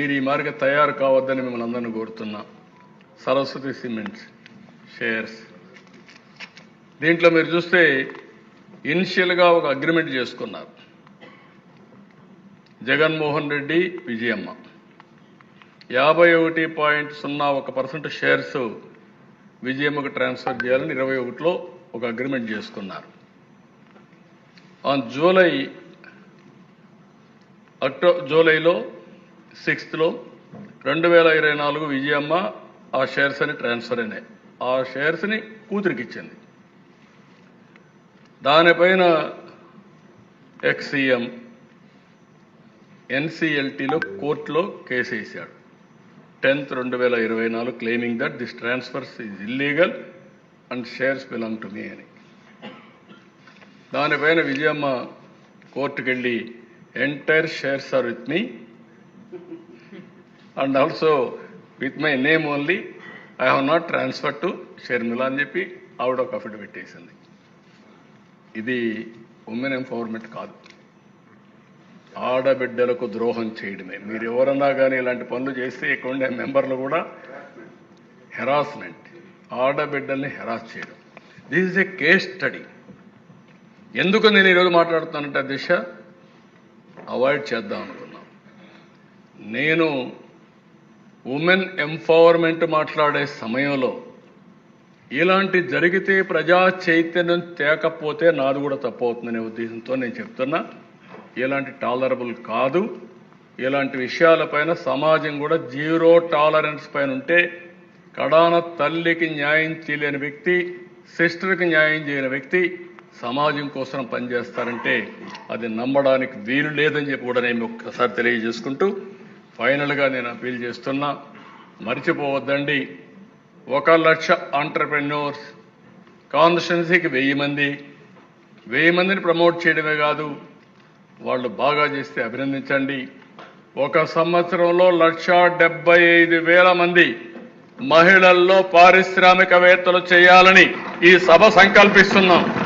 మీరు ఈ మార్గ తయారు కావద్దని మిమ్మల్ని అందరినీ కోరుతున్నా. Saraswati cements shares. దీంట్లో మీరు చూస్తే ఇనిషియల్గా ఒక అగ్రిమెంట్ చేసుకున్నారు. జగన్మోహన్ రెడ్డి విజయమ్మ. యాభై ఒకటి పాయింట్ సున్నా ఒక పర్సెంట్ షేర్స్ విజయమ్మకు ట్రాన్స్ఫర్ చేయాలని ఇరవై ఒకటిలో ఒక అగ్రిమెంట్ చేసుకున్నారు. ఆన్ జూలై అక్టో జూలైలో సిక్స్త్లో రెండు వేల ఇరవై నాలుగు విజయమ్మ ఆ షేర్స్ అని ట్రాన్స్ఫర్ అయినాయి. ఆ షేర్స్ని కూతురికి ఇచ్చింది దానిపైన ఎక్స్సీఎం ఎన్సిఎల్టీలో కోర్టులో కేసు వేశాడు. టెన్త్ రెండు వేల ఇరవై నాలుగు claiming that this transfers is illegal and shares belong to me అని. దానిపైన Vijayamma కోర్టుకెళ్ళి entire shares are with me and also with my name only I have not transfer to Sharmila అని చెప్పి ఆవిడ ఒక అఫిడవిట్ వేసింది ఇది ఉమెన్ ఎంపవర్మెంట్ కాదు. ఆడబిడ్డలకు ద్రోహం చేయడమే. మీరు ఎవరన్నా కానీ ఇలాంటి పనులు చేస్తే ఇక్కడ ఉండే మెంబర్లు కూడా హెరాస్మెంట్ ఆడబిడ్డల్ని హెరాస్ చేయడం. This is a case study ఎందుకు నేను ఈరోజు మాట్లాడుతున్నానంటే దిశ అవాయిడ్ చేద్దాం. నేను ఉమెన్ ఎంపవర్మెంట్ మాట్లాడే సమయంలో ఇలాంటి జరిగితే ప్రజా చైతన్యం తేకపోతే నాది కూడా తప్పు అవుతుందనే ఉద్దేశంతో నేను చెప్తున్నా ఇలాంటి టాలరబుల్ కాదు. ఇలాంటి విషయాలపైన సమాజం కూడా జీరో టాలరెన్స్ పైన ఉంటే కడాన తల్లికి న్యాయం చేయలేని వ్యక్తి సిస్టర్కి న్యాయం చేయని వ్యక్తి సమాజం కోసం పనిచేస్తారంటే అది నమ్మడానికి వీలు లేదని చెప్పి కూడా నేను ఒక్కసారి తెలియజేసుకుంటూ ఫైనల్గా నేను అపీల్ చేస్తున్నా మర్చిపోవద్దండి. ఒక లక్ష ఆంటర్ప్రెన్యూర్స్ కాన్స్టిట్యున్సీకి వెయ్యి మంది వెయ్యి మందిని ప్రమోట్ చేయడమే కాదు వాళ్ళు బాగా చేస్తే అభినందించండి. ఒక సంవత్సరంలో లక్ష డెబ్బై ఐదు వేల మంది మహిళల్లో పారిశ్రామికవేత్తలు చేయాలని ఈ సభ సంకల్పిస్తున్నాం.